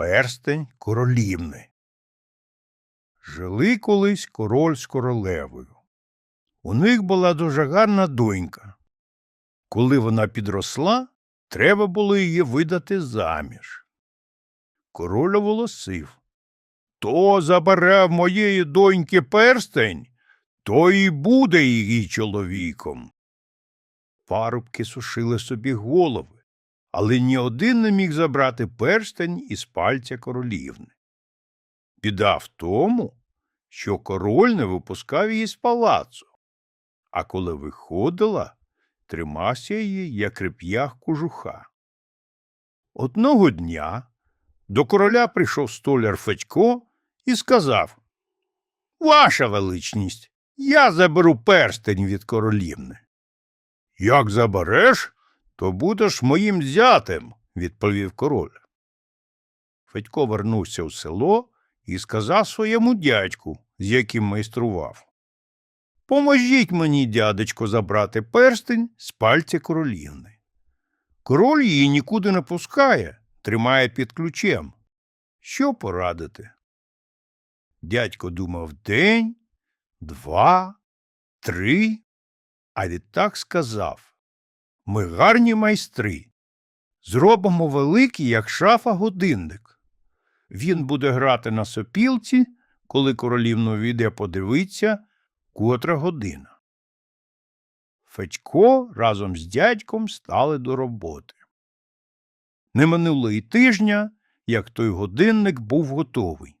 Перстень королівни. Жили колись король з королевою. У них була дуже гарна донька. Коли вона підросла, треба було її видати заміж. Король оголосив Хто забере в моєї доньки перстень, то і буде її чоловіком. Парубки сушили собі голови, але ні один не міг забрати перстень із пальця королівни. Біда в тому, що король не випускав її з палацу, а коли виходила, тримався її, як реп'ях кожуха. Одного дня до короля прийшов столяр Федько і сказав Ваша величність, я заберу перстень від королівни. Як забереш, то будеш моїм зятем, відповів король. Федько вернувся в село і сказав своєму дядьку, з яким майстрував. Поможіть мені, дядечко, забрати перстень з пальця королівни. Король її нікуди не пускає, тримає під ключем. Що порадити? Дядько думав день, два, три, а відтак сказав Ми гарні майстри. Зробимо великий, як шафа, годинник. Він буде грати на сопілці, коли королівно війде подивиться, котра година. Федько разом з дядьком стали до роботи. Не минуло й тижня, як той годинник був готовий.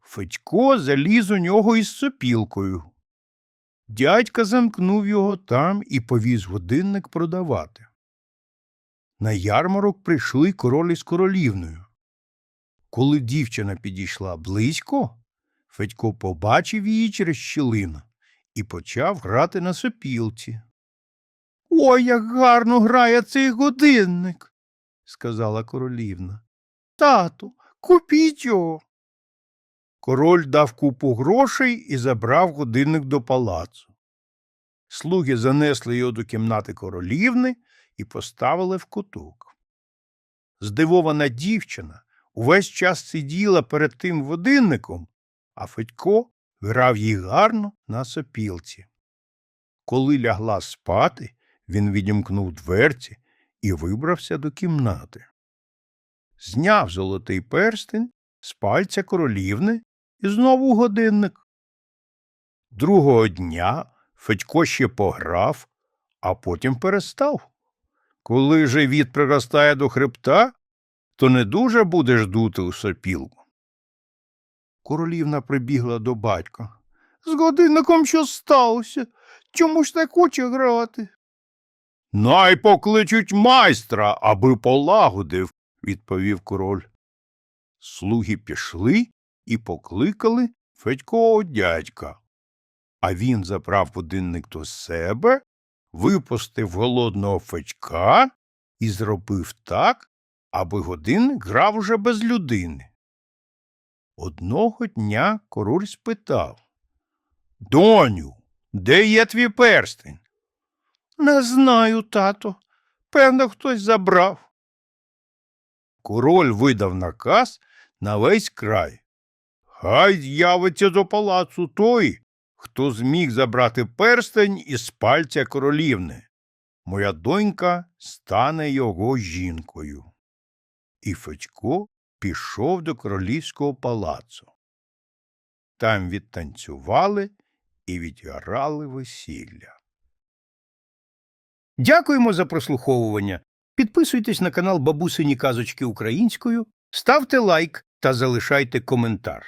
Федько заліз у нього із сопілкою. Дядька замкнув його там і повіз годинник продавати. На ярмарок прийшли король із королівною. Коли дівчина підійшла близько, Федько побачив її через щілину і почав грати на сопілці. Ой, як гарно грає цей годинник, сказала королівна. Тату, купіть його. Король дав купу грошей і забрав годинник до палацу. Слуги занесли його до кімнати королівни і поставили в куток. Здивована дівчина увесь час сиділа перед тим годинником, а Федько грав їй гарно на сопілці. Коли лягла спати, він відімкнув дверці і вибрався до кімнати. Зняв золотий перстень з пальця королівни і знову годинник. Другого дня Федько ще пограв, а потім перестав. Коли живіт приростає до хребта, то не дуже будеш дути у сопілку. Королівна прибігла до батька. З годинником що сталося? Чому ж не хоче грати? Най покличуть майстра, аби полагодив, відповів король. Слуги пішли і покликали Федькового дядька. А він забрав годинник до себе, випустив голодного Федька і зробив так, аби годинник грав уже без людини. Одного дня король спитав Доню, де є твій перстень? Не знаю, тато. Певно, хтось забрав. Король видав наказ на весь край. Хай з'явиться до палацу той, хто зміг забрати перстень із пальця королівни. Моя донька стане його жінкою. І Федько пішов до королівського палацу. Там відтанцювали і відіграли весілля. Дякуємо за прослуховування. Підписуйтесь на канал Бабусині Казочки Українською, ставте лайк та залишайте коментар.